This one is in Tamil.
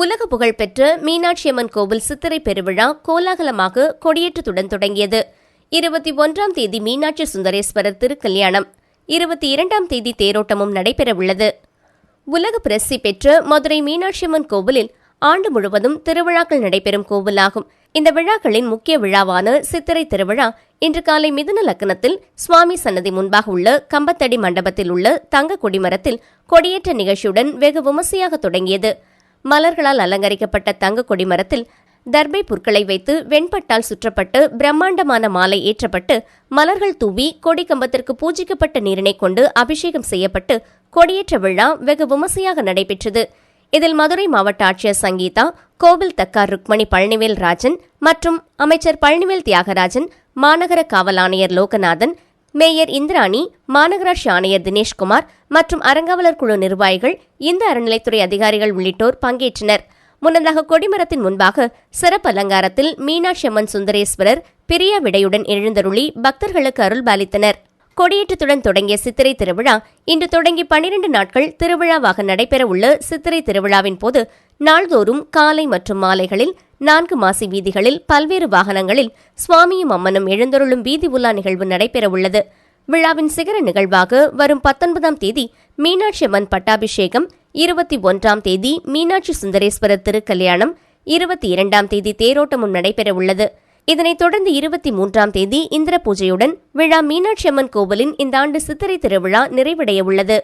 உலக புகழ்பெற்ற மீனாட்சியம்மன் கோவில் சித்திரை பெருவிழா கோலாகலமாக கொடியேற்றத்துடன் தொடங்கியது. இருபத்தி ஒன்றாம் தேதி மீனாட்சி சுந்தரேஸ்வரர் திருக்கல்யாணம். இருபத்தி இரண்டாம் தேதி தேரோட்டமும் நடைபெறவுள்ளது. உலக பிரசித்தி பெற்ற மதுரை மீனாட்சி அம்மன் கோவிலில் ஆண்டு முழுவதும் திருவிழாக்கள் நடைபெறும் கோவிலாகும். இந்த விழாக்களின் முக்கிய விழாவான சித்திரை திருவிழா இன்று காலை மிதுன லக்னத்தில் சுவாமி சன்னதி முன்பாக உள்ள கம்பத்தடி மண்டபத்தில் உள்ள தங்க கொடிமரத்தில் கொடியேற்ற நிகழ்ச்சியுடன் வெகு விமர்சையாக தொடங்கியது. மலர்களால் அலங்கரிக்கப்பட்ட தங்க கொடிமரத்தில் தர்பை புற்களை வைத்து வெண்பட்டால் சுற்றப்பட்டு பிரம்மாண்டமான மாலை ஏற்றப்பட்டு மலர்கள் தூவி கொடி கம்பத்திற்கு பூஜிக்கப்பட்ட நீரினை கொண்டு அபிஷேகம் செய்யப்பட்டு கொடியேற்ற விழா வெகு விமர்சையாக நடைபெற்றது. இதில் மதுரை மாவட்ட ஆட்சியர் சங்கீதா கோவில் தக்கார் ருக்மணி பழனிவேல் ராஜன் மற்றும் அமைச்சர் பழனிவேல் தியாகராஜன் மாநகர காவல் ஆணையர் லோகநாதன் மேயர் இந்திராணி மாநகராட்சி ஆணையர் தினேஷ்குமார் மற்றும் அறங்காவலர் குழு நிர்வாகிகள் இந்த அறநிலைத்துறை அதிகாரிகள் உள்ளிட்டோர் பங்கேற்றனர். முன்னதாக கொடிமரத்தின் முன்பாக சிறப்பு அலங்காரத்தில் மீனாட்சி அம்மன் சுந்தரேஸ்வரர் பிரியா விடையுடன் எழுந்தருளி பக்தர்களுக்கு அருள் பாலித்தனர். கொடியேற்றத்துடன் தொடங்கிய சித்திரை திருவிழா இன்று தொடங்கி பனிரெண்டு நாட்கள் திருவிழாவாக நடைபெறவுள்ள சித்திரை திருவிழாவின் போது நாள்தோறும் காலை மற்றும் மாலைகளில் நான்கு மாசி வீதிகளில் பல்வேறு வாகனங்களில் சுவாமியும் அம்மனும் எழுந்தருளும் வீதி உலா நிகழ்வு நடைபெறவுள்ளது. விழாவின் சிகர நிகழ்வாக வரும் பத்தொன்பதாம் தேதி மீனாட்சி அம்மன் பட்டாபிஷேகம் இருபத்தி ஒன்றாம் தேதி மீனாட்சி சுந்தரேஸ்வரர் திருக்கல்யாணம் இருபத்தி இரண்டாம் தேதி தேரோட்டமும் நடைபெறவுள்ளது. இதனைத் தொடர்ந்து இருபத்தி மூன்றாம் தேதி இந்திர பூஜையுடன் விழா மீனாட்சி அம்மன் கோவிலின் இந்த ஆண்டு சித்திரை திருவிழா நிறைவடைய உள்ளது